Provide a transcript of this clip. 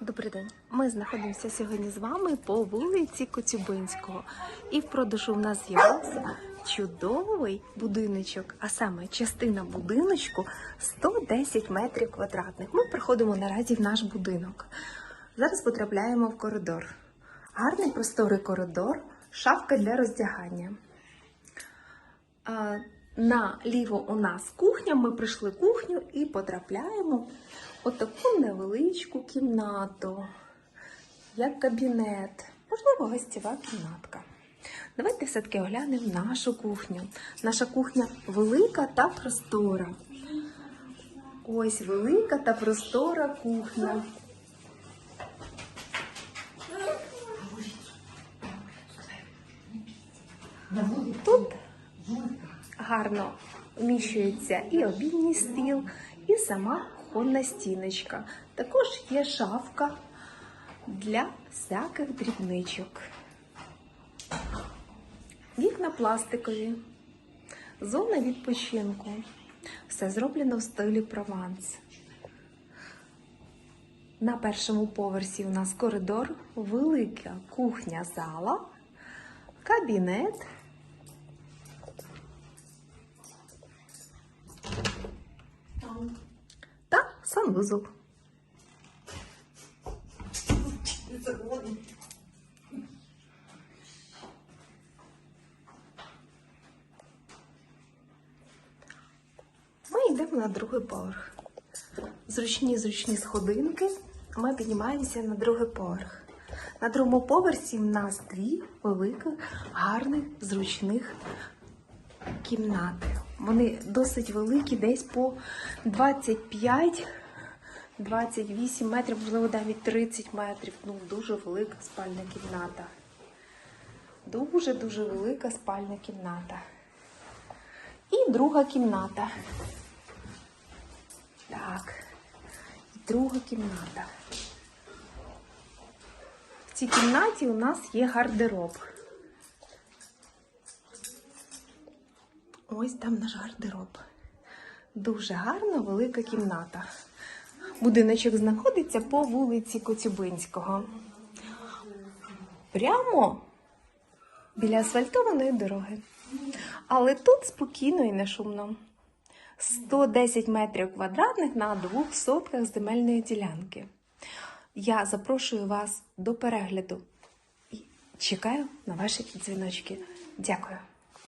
Добрий день. Ми знаходимося сьогодні з вами по вулиці Коцюбинського. І в продажу в нас з'явився чудовий будиночок, а саме частина будиночку 110 метрів квадратних. Ми приходимо наразі в наш будинок. Зараз потрапляємо в коридор. Гарний просторий коридор, шафка для роздягання. Наліво у нас кухня. Ми прийшли кухню і потрапляємо в отаку невеличку кімнату, як кабінет, можливо, гостєва кімнатка. Давайте все-таки оглянемо нашу кухню. Наша кухня велика та простора. Ось велика та простора кухня. Тут гарно вміщується і обідній стіл, і сама кухонна стіночка. Також є шафка для всяких дрібничок. Вікна пластикові, зона відпочинку. Все зроблено в стилі Прованс. На першому поверсі у нас коридор, велика кухня зала, кабінет. Та санвузол. Ми йдемо на другий поверх. Зручні зручні сходинки. Ми піднімаємося на другий поверх. На другому поверсі в нас дві великих, гарних, зручних кімнати. Вони досить великі, десь по 25, 28 метрів, можливо, навіть 30 метрів. Ну, дуже велика спальна кімната. Дуже-дуже велика спальна кімната. І друга кімната. Так. І друга кімната. В цій кімнаті у нас є гардероб. Ось там наш гардероб. Дуже гарна велика кімната. Будиночок знаходиться по вулиці Коцюбинського. Прямо біля асфальтованої дороги. Але тут спокійно і не шумно. 110 метрів квадратних на двох сотках земельної ділянки. Я запрошую вас до перегляду і чекаю на ваші дзвіночки. Дякую.